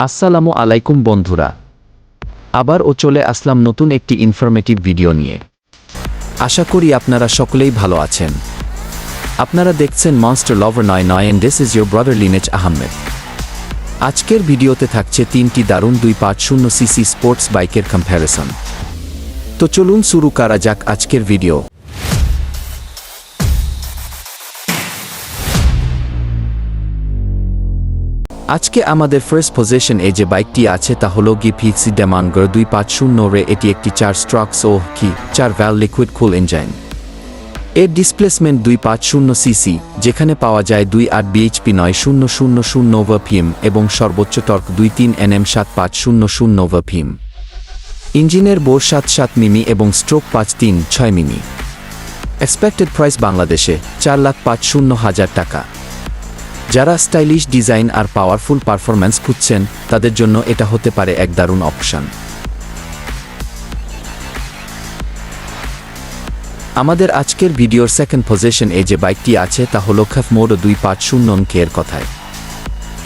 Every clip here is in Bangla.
আসসালামু আলাইকুম বন্ধুরা। আবার ও চলে আসলাম নতুন একটি ইনফরমেটিভ ভিডিও নিয়ে। আশা করি আপনারা সকলেই ভালো আছেন। আপনারা দেখছেন মনস্টার লভার নয় নয় and this is your brother lineage Ahmed আজকের ভিডিওতে থাকছে তিনটি দারুণ দুই পাঁচ শূন্য সিসি স্পোর্টস বাইকের কম্প্যারিসন তো চলুন শুরু করা যাক আজকের ভিডিও আজকে আমাদের ফার্স্ট পজিশন এ যে বাইকটি আছে তা হল গিফিক্সি ডেমানগর দুই পাঁচ শূন্য রে, এটি একটি চার স্ট্রক্স ও কি চার ভ্যাল লিকুইড কুল ইঞ্জাইন এর ডিসপ্লেসমেন্ট দুই পাঁচ শূন্য সিসি যেখানে পাওয়া যায় দুই আট বিএইচপি নয় শূন্য শূন্য শূন্য ওভারপিএম এবং সর্বোচ্চ টর্ক দুই তিন এনএম সাত পাঁচ শূন্য শূন্য ওভারপিএম ইঞ্জিনের বোর সাত সাত মিমি এবং স্ট্রোক পাঁচ তিন ছয় মিমি। এক্সপেক্টেড প্রাইস বাংলাদেশে চার লাখ পাঁচ শূন্য হাজার টাকা। যারা স্টাইলিশ ডিজাইন আর পাওয়ারফুল পারফরম্যান্স খুঁজছেন, তাদের জন্য এটা হতে পারে এক দারুণ অপশন। আমাদের আজকের ভিডিওর সেকেন্ড পজিশন এ যে বাইকটি আছে, তা হল খাফ মোড় দুই পাঁচ শূন্য কের কথায়।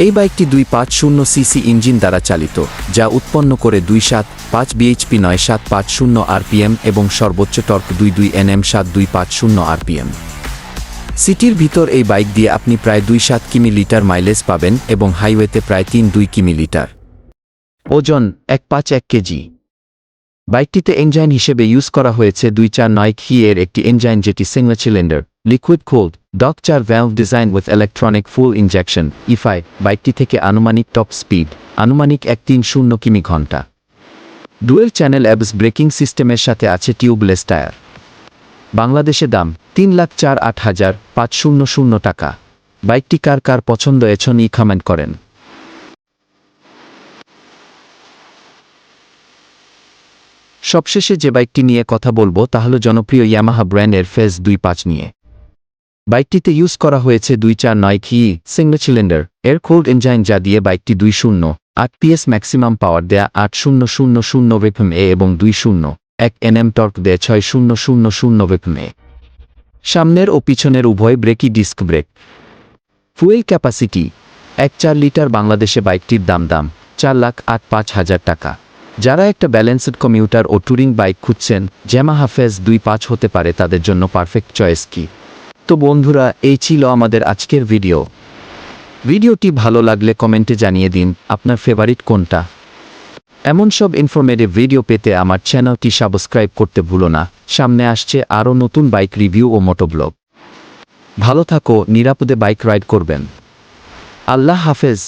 এই বাইকটি দুই পাঁচ শূন্য সিসি ইঞ্জিন দ্বারা চালিত, যা উৎপন্ন করে দুই সাত পাঁচ বিএইচপি নয় সাত পাঁচ শূন্য আরপিএম এবং সর্বোচ্চ টর্ক দুই দুই এনএম সাত দুই পাঁচ শূন্য আরপিএম। সিটির ভিতর এই বাইক দিয়ে আপনি প্রায় দুই সাত কিমি লিটার মাইলেজ পাবেন এবং হাইওয়েতে প্রায় তিন দুই কিমি লিটার। ওজন এক পাঁচ এক কেজি। বাইকটিতে এঞ্জাইন হিসেবে ইউজ করা হয়েছে দুই চার নয় খি এর একটি এঞ্জাইন যেটি সিঙ্গল সিলিন্ডার, লিকুইড কোল্ড, ডক চার valve design with electronic fuel injection ইফাই বাইকটি থেকে আনুমানিক টপ স্পিড আনুমানিক এক তিন শূন্য কিমি ঘণ্টা। ডুয়েল চ্যানেল অ্যাবস ব্রেকিং সিস্টেমের সাথে আছে টিউবলেস টায়ার। বাংলাদেশে দাম তিন লাখ চার আট হাজার পাঁচ শূন্য শূন্য টাকা। বাইকটি কার কার পছন্দ এছনি কমেন্ট করেন। সবশেষে যে বাইকটি নিয়ে কথা বলব তা হল জনপ্রিয় ইয়ামাহা ব্র্যান্ডের ফেজ দুই পাঁচ নিয়ে। বাইকটিতে ইউজ করা হয়েছে দুই চার নয় ঘি single cylinder air cooled engine যা দিয়ে বাইকটি দুই শূন্য, আট পিএস ম্যাক্সিমাম পাওয়ার দেয়া, আট শূন্য শূন্য শূন্য এ এবং দুই শূন্য। এক এনএম টর্ক দেয় ছয় শূন্য শূন্য শূন্য এ সামনের ও পিছনের উভয় ব্রেকই ডিস্ক ব্রেক। ফুয়েল ক্যাপাসিটি এক চার লিটার বাংলাদেশে বাইকটির দাম দাম, চার লাখ আট পাঁচ হাজার টাকা। যারা একটা ব্যালেন্সড কমিউটার ও ট্যুরিং বাইক খুঁজছেন জ্যামা হাফেজ দুই পাঁচ হতে পারে তাদের জন্য পারফেক্ট চয়েস কি? তো বন্ধুরা, এই ছিল আমাদের আজকের ভিডিও ভিডিওটি ভালো লাগলে কমেন্টে জানিয়ে দিন, আপনার ফেভারিট কোনটা? এমন সব ইনফরমেটিভ ভিডিও পেতে আমার চ্যানেলটি সাবস্ক্রাইব করতে ভুলো না। সামনে আসছে আরও নতুন বাইক রিভিউ ও মোটোব্লগ ভালো থাকো, নিরাপদে বাইক রাইড করবেন। আল্লাহ হাফেজ।